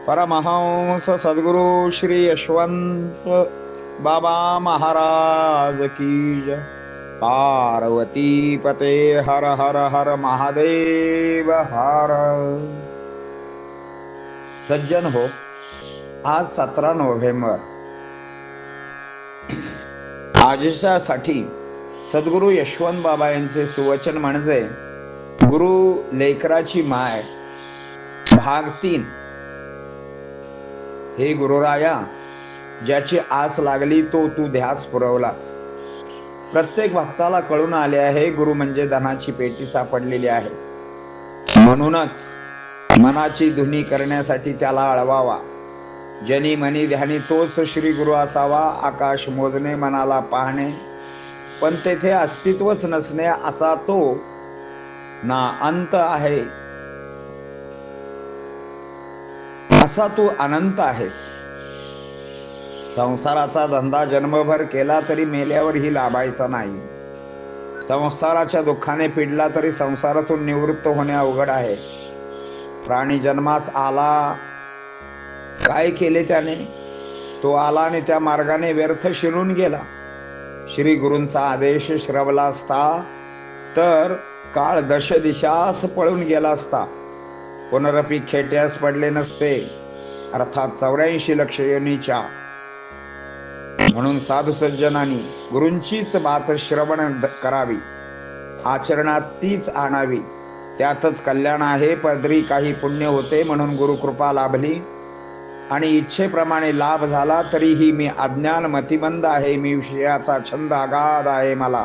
परमहंस सद्गुरु श्री यशवंत बाबा महाराज की जय। पार्वती पते हर हर हर महादेव हर। सज्जन हो आज सतरा नोव्हेंबर. आजच्यासाठी सद्गुरु यशवंत बाबा यांचे सुवचन म्हणजे गुरु लेकराची माय भाग तीन. हे गुरुराया ज्याची आस लागली तो तू ध्यास पुरवलास. प्रत्येक भक्ताला कळून आले आहे गुरु म्हणजे धनाची पेटी सापडलेली आहे. म्हणूनच मनाची धुनी करण्यासाठी त्याला अळवावा. जनी मनी ध्यानी तोच श्री गुरु असावा आकाश मोजणे मनाला पाहणे. पण तेथे अस्तित्वच नसणे असा तो ना अंत आहे. असा तू अनंत आहेस. संसाराचा धंदा जन्मभर केला तरी मेल्यावरही लाभायचा नाही. संसाराच्या दुःखाने पिडला तरी संसारातून निवृत्त होणे अवघड आहे. प्राणी जन्मास आला. काय केले त्याने? तो आला आणि त्या मार्गाने व्यर्थ शिरून गेला. श्री गुरूंचा आदेश श्रवला असता तर काळ दश दिशास पळून गेला असता. पुनरपी खेट्यास पडले नसते. अर्थात चौऱ्याऐंशी लक्ष योनीच्या. म्हणून साधू सज्जनांनी गुरूंचीच बात श्रवण करावी. आचरणात तीच आणावी. त्यातच कल्याण आहे पदरी काही पुण्य होते म्हणून गुरुकृपा लाभली. आणि इच्छेप्रमाणे लाभ झाला तरीही मी अज्ञान मतिमंद आहे मी विषयाचा छंद अगाध आहे मला.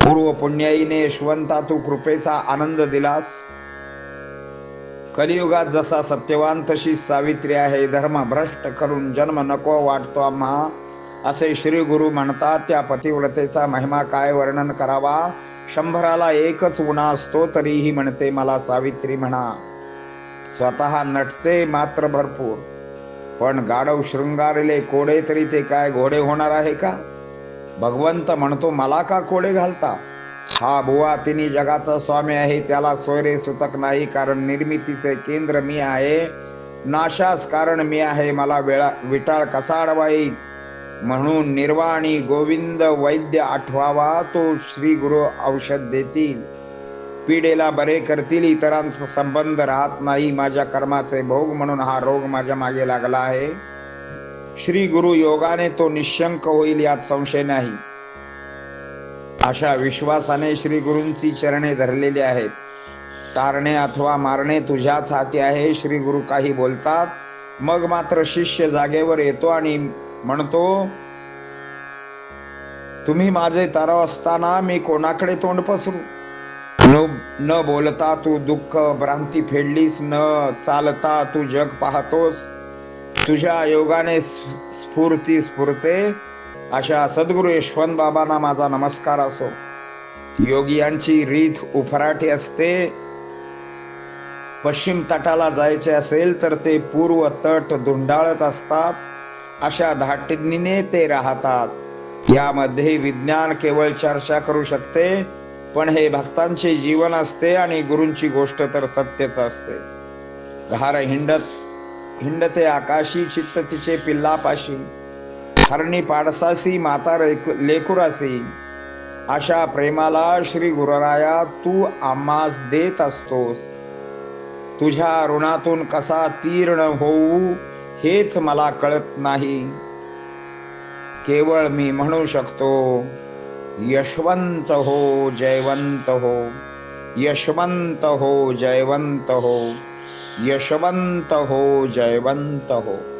पूर्व पुण्याईने यशवंता तू कृपेचा आनंद दिलास. कलियुगात जसा सत्यवान तशी सावित्री आहे. धर्म भ्रष्ट करून जन्म नको वाटतो आम्हा. असे श्री गुरु म्हणतात त्या पतिव्रतेचा महिमा काय वर्णन करावा? शंभराला एकच उणा असतो तरीही म्हणते मला सावित्री म्हणा. स्वतः नटते मात्र भरपूर. पण गाढव शृंगारले कोडे तरी ते काय घोडे होणार आहे का? भगवंत म्हणतो मला का कोडे घालता? हा भुवा तिन्ही जगाचा स्वामी आहे त्याला सोयरे सुतक नाही कारण निर्मितीचे केंद्र मी आहे. नाशास कारण मी आहे मला वेळा विटाळ कसा अडवाई? येईल म्हणून निर्वाणी गोविंद वैद्य आठवावा तो श्री गुरु औषध देतील. पिढेला बरे करतील इतरांचा संबंध राहत नाही माझ्या कर्माचे भोग म्हणून हा रोग माझ्या मागे लागला आहे. श्री गुरु योगाने तो निशंक होईल यात संशय नाही. अशा विश्वासाने श्री गुरूंची चरणे धरलेली आहेत. तारणे अथवा मारणे तुझ्याच हाती आहे श्री गुरु काही बोलतात. मग मात्र शिष्य जागेवर येतो आणि म्हणतो तुम्ही माझे तारव असताना मी कोणाकडे तोंड पसरू? न न बोलता तू दुःख भ्रांती फेडलीस न चालता तू जग पाहतोस. तुझ्या योगाने स्फूर्ती स्फुरते. अशा सद्गुरु यशवंत बाबांना माझा नमस्कार असो. योगियांची रीत उफराटी असते. पश्चिम तटाला जायचे असेल तर ते पूर्व तट धुंडाळत असतात. अशा धाटणीने ते राहतात. यामध्ये विज्ञान केवळ चर्चा करू शकते पण हे भक्तांचे जीवन असते आणि गुरूंची गोष्ट तर सत्यच असते. घार हिंडत हिंडते आकाशी चित्त तिचे पिल्लापाशी. हरणी पाडसासी माता रेक- लेकुरासी अशा प्रेमाला श्री गुरुराया तू आम्हास देत असतोस. तुझ्या ऋणातून कसा तीर्ण होऊ हेच मला कळत नाही. केवळ मी म्हणू शकतो यशवंत हो जयवंत हो. यशवंत हो जयवंत हो. यशवंत हो जयवंत हो.